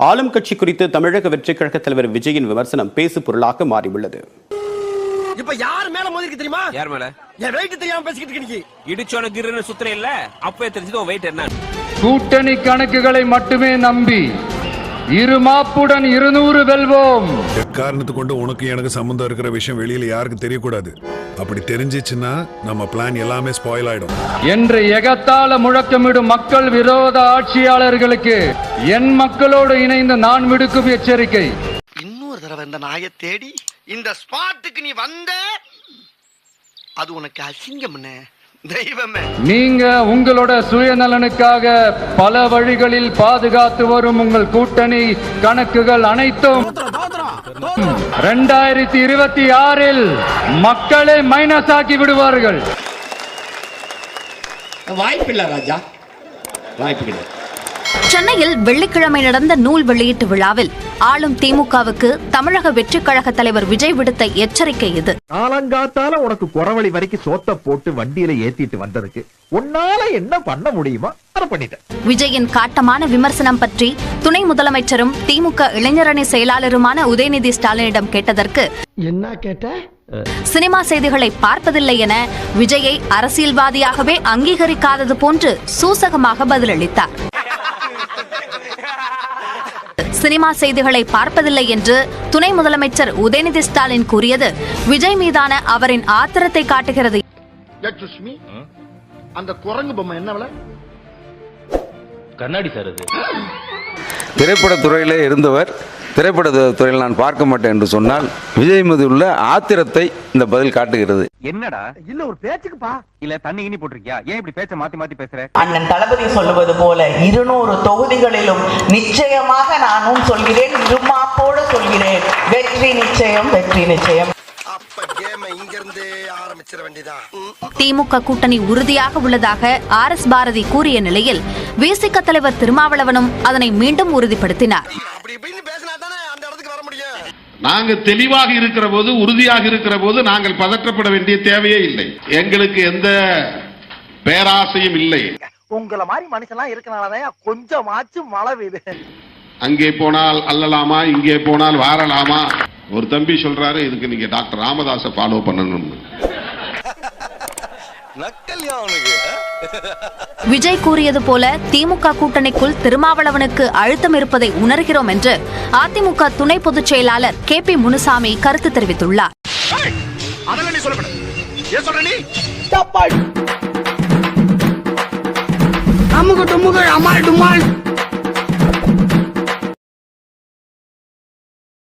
ஆளும் கட்சி குறித்து தமிழக வெற்றிக் கழக தலைவர் விஜயின் விமர்சனம் பேசு பொருளாக மாறியுள்ளது. இப்ப யார் மேல மோதிருக்கு தெரியுமா? யார் மேல? என் வெயிட் தெரியாம பேசிக்கிட்டு இருக்க நீ இடிச்சோன கிருன்னு சுத்துற இல்ல அப்பவே தெரிஞ்சது உன் வெயிட் என்ன? கூட்டணி கணக்குகளை மட்டுமே நம்பி இரு மாப்புடன் இருநூறு வெல்வோம். எக்காரணத்து கொண்டு உனக்கு எனக்கு சம்மந்தம் இருக்கிற விஷயம் வெளியில யாருக்கும் தெரியக்கூடாது. அப்படி தெரிஞ்சிச்சுன்னா நம்ம பிளான் எல்லாமே ஸ்பாயில் ஆயிடும். என்று எகத்தால முழக்கமிடும் மக்கள் விரோத ஆட்சியாளர்களுக்கு என் மக்களோடு இணைந்து நான் விடுக்கும் எச்சரிக்கை. இன்னொரு தடவை இந்த நாயை தேடி இந்த ஸ்பாட்டுக்கு நீ வந்த அது உனக்கு அசிங்கம்னே. தெய்வமே. நீங்க உங்களோட சுயநலனுக்காக பல வழிகளில் பாதுகாத்து வரும் உங்கள் கூட்டணி கணக்குகள் அனைத்தும் ரெண்டாயிரத்தி இருபத்தி ஆறில் மக்களே மைனஸ் ஆக்கி விடுவார்கள். வாய்ப்பில்லை ராஜா. வாய்ப்பு கிடையாது சென்னையில் வெள்ளிக்கிழமை நடந்த நூல் வெளியீட்டு விழாவில் ஆளும் திமுகவுக்கு தமிழக வெற்றிக் கழக தலைவர் விஜய் விடுத்த எச்சரிக்கை இது. காலங்காத்தால உனக்கு குறவழி வரைக்கும் சோத்த போட்டு வண்டியில ஏத்திட்டு வந்ததுக்கு உன்னால என்ன பண்ண முடியுமோ விஜயின் காட்டமான விமர்சனம் பற்றி துணை முதலமைச்சரும் திமுக இளைஞரணி செயலாளருமான உதயநிதி ஸ்டாலினிடம் கேட்டதற்கு என்ன கேட்ட? சினிமா செய்திகளை பார்ப்பதில்லை என விஜயை அரசியல்வாதியாகவே அங்கீகரிக்காதது போன்று சூசகமாக பதிலளித்தார். சினிமா செய்திகளை பார்ப்பதில்லை என்று துணை முதலமைச்சர் உதயநிதி ஸ்டாலின் கூறியது. விஜய் மீதான அவரின் ஆத்திரத்தை காட்டுகிறது. அந்த குரங்கு பொம்மை என்ன கண்ணாடி சார் அது திரைப்படத் துறையிலே இருந்தவர். திரைப்பட துறையில் நான் பார்க்க மாட்டேன் என்று சொன்னால் விஜய் மீது உள்ள ஆத்திரத்தை இந்த பதில் காட்டுகிறது. என்னடா? இல்ல ஒரு பேச்சுக்குப்பா. இல்ல தண்ணி இனி போட்டிருக்கியா? ஏன் இப்படி பேச்ச மாத்தி மாத்தி பேசுற? அண்ணன் தளபதி சொல்லுவது போல இருநூறு தொகுதிகளிலும் நிச்சயமாக நானும் சொல்கிறேன் இருமாப்போடு சொல்கிறேன். வெற்றி நிச்சயம் வெற்றி நிச்சயம். கேம இங்க இருந்து ஆரம்பிச்சிட வேண்டியதான் திமுக கூட்டணி உறுதியாக உள்ளதாக ஆர் எஸ் பாரதி கூறிய நிலையில் விசிக தலைவர் திருமாவளவனும் அதனை மீண்டும் உறுதிப்படுத்தினார். நாங்க தெளிவாக இருக்கிற போது உறுதியாக இருக்கிற போது நாங்கள் பதற்றப்பட வேண்டிய தேவையே இல்லை. எங்களுக்கு எந்த பேராசையும் இல்லை. உங்களை மாதிரி மனுஷன்லாம் இருக்கனாலதான் கொஞ்சமாச்சும் மழை பெய்யுது. அங்கே போனால் அல்லலாமா இங்கே போனால் வாரலாமா? ஒரு தம்பி சொல்றாரு இதுக்கு நீங்க டாக்டர் ராமதாஸை ஃபாலோ பண்ணணும்னு. விஜய் கூறியது போல திமுக கூட்டணிக்குள் திருமாவளவனுக்கு அழுத்தம் இருப்பதை உணர்கிறோம் என்று அதிமுக துணை பொதுச் செயலாளர் கே பி முனுசாமி கருத்து தெரிவித்துள்ளார். அமுக டுமுக அமால் டுமால்